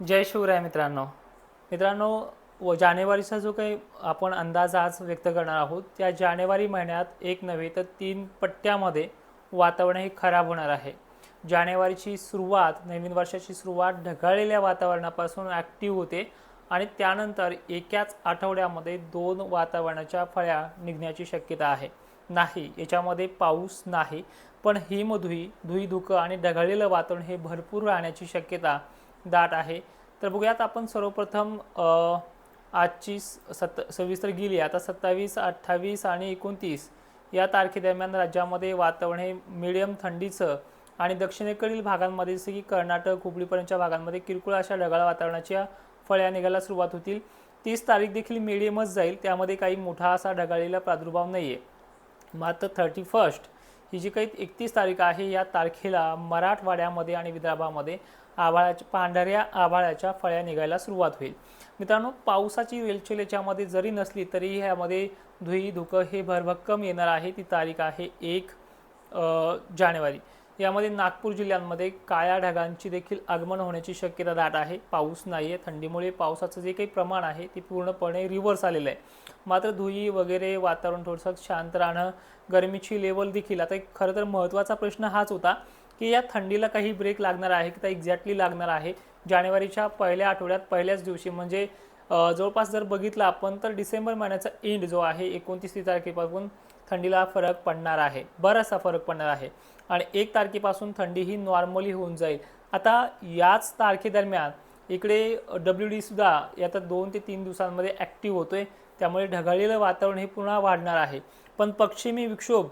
जय शिवराय मित्रांनो. मित्रांनो व जानेवारीचा जो काही आपण अंदाज आज व्यक्त करणार आहोत त्या जानेवारी महिन्यात एक नव्हे तर तीन पट्ट्यामध्ये वातावरण हे खराब होणार आहे. जानेवारीची सुरुवात नवीन वर्षाची सुरुवात ढगाळलेल्या वातावरणापासून ॲक्टिव्ह होते आणि त्यानंतर एकाच आठवड्यामध्ये दोन वातावरणाच्या फळ्या निघण्याची शक्यता आहे. नाही याच्यामध्ये पाऊस नाही पण हिमधुई धुई धुकं आणि ढगाळलेलं वातावरण हे भरपूर राहण्याची शक्यता दाट आहे. तर बघूयात आपण सर्वप्रथम आजची स- सविस्तर गेली. आता सत्तावीस अठ्ठावीस आणि एकोणतीस या तारखेदरम्यान राज्यामध्ये वातावरण हे मिडियम थंडीचं आणि दक्षिणेकडील भागांमध्ये जसं की कर्नाटक हुबळीपर्यंतच्या भागांमध्ये किरकोळ अशा ढगाळ वातावरणाच्या फळ्या निघायला सुरुवात होतील. तीस तारीख देखील मिडियमच जाईल. त्यामध्ये काही मोठा असा ढगाळलेला प्रादुर्भाव नाही आहे मात्र थर्टी फर्स्ट ही जी काही एकतीस तारीख आहे या तारखेला मराठवाड्यामध्ये आणि विदर्भामध्ये आभाळाच्या पांढऱ्या आभाळाच्या फळ्या निघायला सुरुवात होईल. मित्रांनो पावसाची रेलचेल याच्यामध्ये जरी नसली तरी ह्यामध्ये धुई धुकं हे भरभक्कम येणार आहे. ती तारीख आहे एक जानेवारी. यामध्ये नागपूर जिल्ह्यांमध्ये काळ्या ढगांची देखील आगमन होण्याची शक्यता दाट आहे. पाऊस नाही आहे थंडीमुळे पावसाचं जे काही प्रमाण आहे ते पूर्णपणे रिव्हर्स आलेलं आहे. मात्र धुई वगैरे वातावरण थोडंसं शांत राहणं गरमीची लेवल देखील. आता एक खरं तर महत्त्वाचा प्रश्न हाच होता की या थंडीला काही ब्रेक लागणार आहे की त्या एक्झॅक्टली लागणार आहे. जानेवारीच्या पहिल्या आठवड्यात पहिल्याच दिवशी. म्हणजे जवळपास जर बघितलं आपण तर डिसेंबर महिन्याचा एंड जो आहे एकोणतीस तारखेपासून थंडीला फरक पडणार आहे. बराचसा फरक पडणार आहे. आणि एक तारखेपासून थंडी ही नॉर्मली होऊन जाईल. आता याच तारखेदरम्यान इकडे डब्ल्यू डी सुद्धा आता दोन ते तीन दिवसांमध्ये ॲक्टिव्ह होतो आहे त्यामुळे ढगाळलेलं वातावरण हे पुन्हा वाढणार आहे. पण पश्चिमी विक्षोभ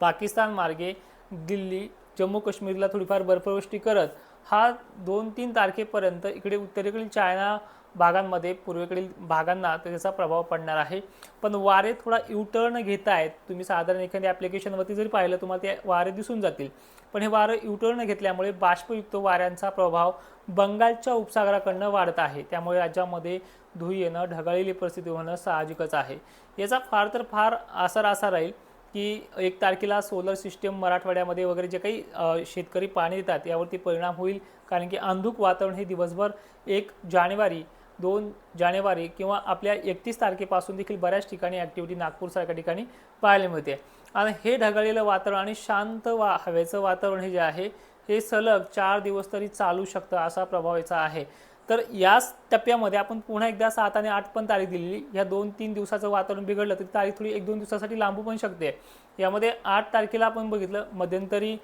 पाकिस्तान मार्गे दिल्ली जम्मू काश्मीरला थोडीफार बर्फवृष्टी करत हा दोन तीन तारखेपर्यंत इकडे उत्तरेकडील चायना भागांमध्ये पूर्वेकडील भागांना त्याचा प्रभाव पडणार आहे. पण वारे थोडा युटर्न घेत आहेत तुम्ही साधारण एखाद्या ॲप्लिकेशनवरती जरी पाहिलं तुम्हाला ते वारे दिसून जातील. पण हे वारं युटर्न घेतल्यामुळे बाष्पयुक्त वाऱ्यांचा प्रभाव बंगालच्या उपसागराकडनं वाढत आहे. त्यामुळे राज्यामध्ये धुई येणं ढगाळलेली परिस्थिती होणं साहजिकच आहे. याचा फार तर फार आसार असा राहील. की एक तारखेला सोलर सिस्टम मराठवाड्यामध्ये वगैरे जे काही शेतकरी पाणी देतात यावरती परिणाम होईल. कारण की अंधुक वातावरण हे दिवसभर एक जानेवारी दोन जानेवारी किंवा आपल्या एकतीस तारखेपासून देखील बऱ्याच ठिकाणी ॲक्टिव्हिटी नागपूरसारख्या ठिकाणी पाहायला मिळते. आणि हे ढगाळलेलं वातावरण आणि शांत वा हवेचं वातावरण हे जे आहे हे सलग चार दिवस तरी चालू शकतं असा प्रभाव याचा आहे. तर याच टप्प्यामध्ये आपण पुन्हा एकदा सात आणि आठ पण तारीख दिलेली. ह्या दोन तीन दिवसाचं वातावरण बिघडलं तर तारीख थोडी एक दोन दिवसासाठी लांबू पण शकते. यामध्ये आठ तारखेला आपण बघितलं मध्यंतरी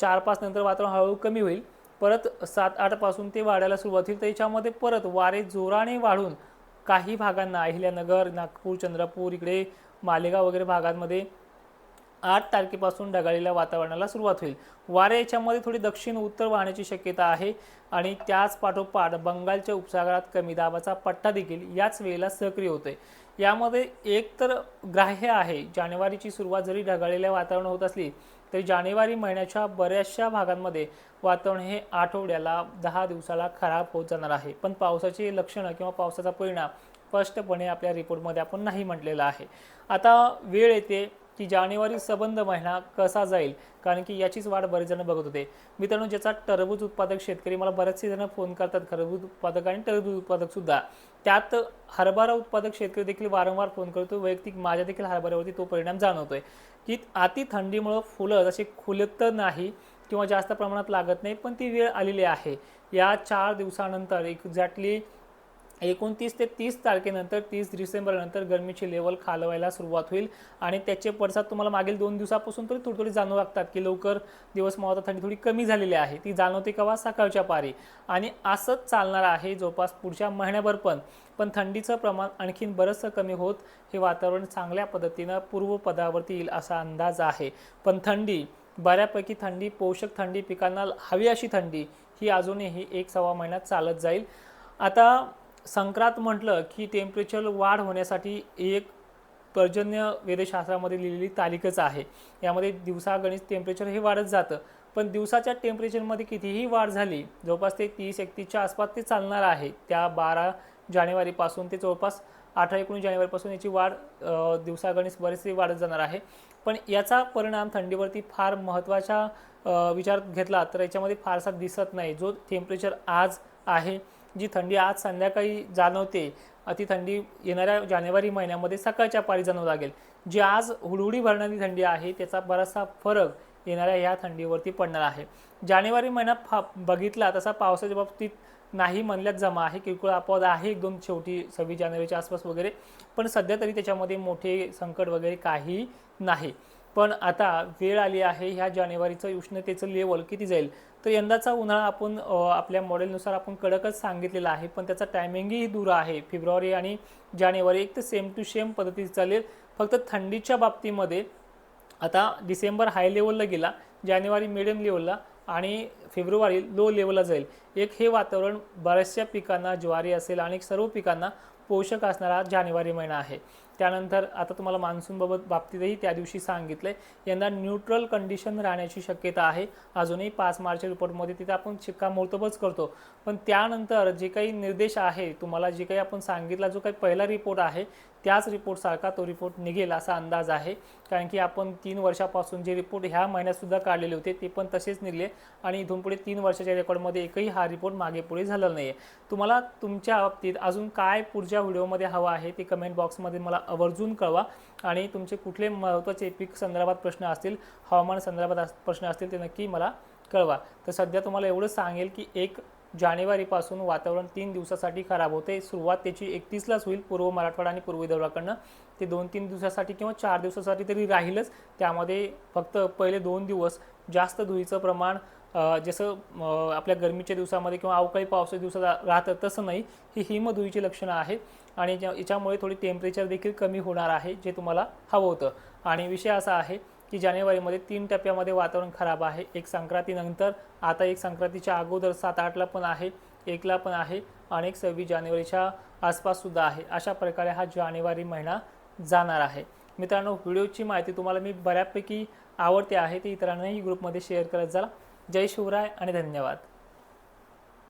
चार पाच नंतर वातावरण हळूहळू कमी होईल. परत सात आठपासून ते वाढायला सुरुवात होईल. त्याच्यामध्ये परत वारे जोराने वाढून काही भागांना अहिल्यानगर नागपूर चंद्रपूर इकडे मालेगाव वगैरे भागांमध्ये आठ तारखेपासून ढगाळीला वातावरणाला सुरुवात होईल. वारे याच्यामध्ये थोडी दक्षिण उत्तर वाहण्याची शक्यता आहे आणि त्याच पाठोपाठ बंगालच्या उपसागरात कमी दाबाचा पट्टा देखील याच वेळेला सक्रिय होतोय. यामध्ये एक तर ग्राह्य आहे जानेवारीची सुरुवात जरी ढगाळलेल्या वातावरण होत असली तरी जानेवारी महिन्याच्या बऱ्याचशा भागांमध्ये वातावरण हे आठवड्याला दहा दिवसाला खराब होत जाणार आहे. पण पावसाची लक्षणं किंवा पावसाचा परिणाम स्पष्टपणे आपल्या रिपोर्टमध्ये आपण नाही म्हटलेला आहे. आता वेळ येते की जानेवारी सबंध महिना कसा जाईल? कारण की याचीच वाट बरेच जण बघत होते. मित्रांनो ज्याचा टरबूज उत्पादक शेतकरी मला बरेचसे जण फोन करतात खरबूज उत्पादक आणि टरबूज उत्पादक सुद्धा. त्यात हरभरा उत्पादक शेतकरी देखील वारंवार फोन करतो वैयक्तिक माझ्या देखील हरभऱ्यावरती तो परिणाम जाणवतोय. की अति थंडीमुळं फुलं जशी खुलत नाही किंवा जास्त प्रमाणात लागत नाही पण ती वेळ आलेली आहे. या चार दिवसानंतर एक्झॅक्टली एकोणतीस ते तीस तारखेनंतर तीस डिसेंबरनंतर गरमीची लेवल खालवायला सुरुवात होईल. आणि त्याचे पडसाद तुम्हाला मागील दोन दिवसापासून तरी थोडी थोडी जाणवू लागतात की लवकर दिवस मावता थंडी थोडी कमी झालेली आहे. ती जाणवते केव्हा सकाळच्या पारी. आणि असंच चालणार आहे जवळपास पुढच्या महिन्याभर पण. पण थंडीचं प्रमाण आणखीन बरंचसं कमी होत हे वातावरण चांगल्या पद्धतीनं पूर्वपदावरती येईल असा अंदाज आहे. पण थंडी बऱ्यापैकी थंडी पोषक थंडी पिकांना हवी अशी थंडी ही अजूनही एक सव्वा महिन्यात चालत जाईल. आता संक्रांत म्हटलं की टेम्परेचर वाढ होण्यासाठी एक पर्जन्य वेदशास्त्रामध्ये लिहिलेली तालिकच आहे. यामध्ये दिवसागणित टेम्परेचर हे वाढत जातं. पण दिवसाच्या टेम्परेचरमध्ये कितीही वाढ झाली जवळपास ते तीस एकतीसच्या आसपास ते चालणार आहे. त्या बारा जानेवारीपासून ते जवळपास अठरा एकोणीस जानेवारीपासून याची वाढ दिवसागणित बरेचसे वाढत जाणार आहे. पण याचा परिणाम थंडीवरती फार महत्त्वाचा विचार घेतला तर याच्यामध्ये फारसा दिसत नाही. जो टेम्परेचर आज आहे जी थंडी आज संध्याकाळी जाणवते अति ती थंडी येणाऱ्या जानेवारी महिन्यामध्ये सकाळच्या पारी जाणवू लागेल. जी आज हुडहुडी भरणारी थंडी आहे त्याचा बराचसा फरक येणाऱ्या या थंडीवरती पडणार आहे. जानेवारी महिना फा बघितला तसा पावसाच्या बाबतीत नाही म्हणल्यात जमा आहे किरकोळ अपवाद आहे एक दोन शेवटी सव्वीस जानेवारीच्या आसपास वगैरे पण सध्या तरी त्याच्यामध्ये मोठे संकट वगैरे काही नाही. पण आता वेळ आली आहे ह्या जानेवारीचं उष्णतेचं लेवल किती जाईल? तर यंदाचा उन्हाळा आपण आपल्या मॉडेलनुसार आपण कडकच सांगितलेला आहे पण त्याचा टायमिंगही दूर आहे. फेब्रुवारी आणि जानेवारी एक तर सेम टू सेम पद्धती चालेल. फक्त थंडीच्या बाबतीमध्ये आता डिसेंबर हाय लेवलला गेला जानेवारी मिडियम लेवलला आणि फेब्रुवारी लो लेवलला जाईल. एक हे वातावरण बऱ्याचशा पिकांना ज्वारी असेल आणि सर्व पिकांना पोषक असणारा जानेवारी महिना आहे. त्यानंतर आता तुम्हाला मान्सूनबाबत बाबतीतही त्या दिवशी सांगितलंय. यंदा न्यूट्रल कंडिशन राहण्याची शक्यता आहे. अजूनही पाच मार्च रिपोर्टमध्ये तिथे आपण शिक्कामोर्तबच करतो. पण त्यानंतर जे काही निर्देश आहे तुम्हाला जे काही आपण सांगितला जो काही पहिला रिपोर्ट आहे त्याच रिपोर्टसारखा तो रिपोर्ट निघेल असा अंदाज आहे. कारण की आपण तीन वर्षापासून जे रिपोर्ट ह्या महिन्यातसुद्धा काढलेले होते ते पण तसेच निघले. आणि इथून पुढे तीन वर्षाच्या रेकॉर्डमध्ये एकही हा रिपोर्ट मागे पुढे झालेला नाही आहे तुम्हाला तुमच्या बाबतीत अजून काय पुढच्या व्हिडिओमध्ये हवं आहे ते कमेंट बॉक्समध्ये मला आवर्जून कळवा. आणि तुमचे कुठले महत्त्वाचे पीक संदर्भात प्रश्न असतील हवामान संदर्भात प्रश्न असतील ते नक्की मला कळवा. तर सध्या तुम्हाला एवढं सांगेल की एक जानेवारीपासून वातावरण तीन दिवसासाठी खराब होते. सुरुवात त्याची एकतीसलाच होईल. पूर्व मराठवाडा आणि पूर्व विदर्भाकडनं ते दोन तीन दिवसासाठी किंवा चार दिवसासाठी तरी राहीलच. त्यामध्ये फक्त पहिले दोन दिवस जास्त धुळीचं प्रमाण जसं आपल्या गरमीच्या दिवसामध्ये किंवा अवकाळी पावसाच्या दिवसात राहतं तसं नाही. ही हिमधुळीची लक्षणं आहेत आणि ज्या- याच्यामुळे थोडी टेम्परेचर देखील कमी होणार आहे जे तुम्हाला हवं होतं. आणि विषय असा आहे की जानेवारीमध्ये तीन टप्प्यामध्ये वातावरण खराब आहे. एक संक्रांतीनंतर आता एक संक्रांतीच्या अगोदर सात आठला पण आहे एकला पण आहे आणि एक सव्वीस जानेवारीच्या आसपाससुद्धा आहे. अशा प्रकारे हा जानेवारी महिना जाणार आहे. मित्रांनो व्हिडिओची माहिती तुम्हाला मी बऱ्यापैकी आवडते आहे ती इतरांनाही ग्रुपमध्ये शेअर करत जा. जय शिवराय आणि धन्यवाद.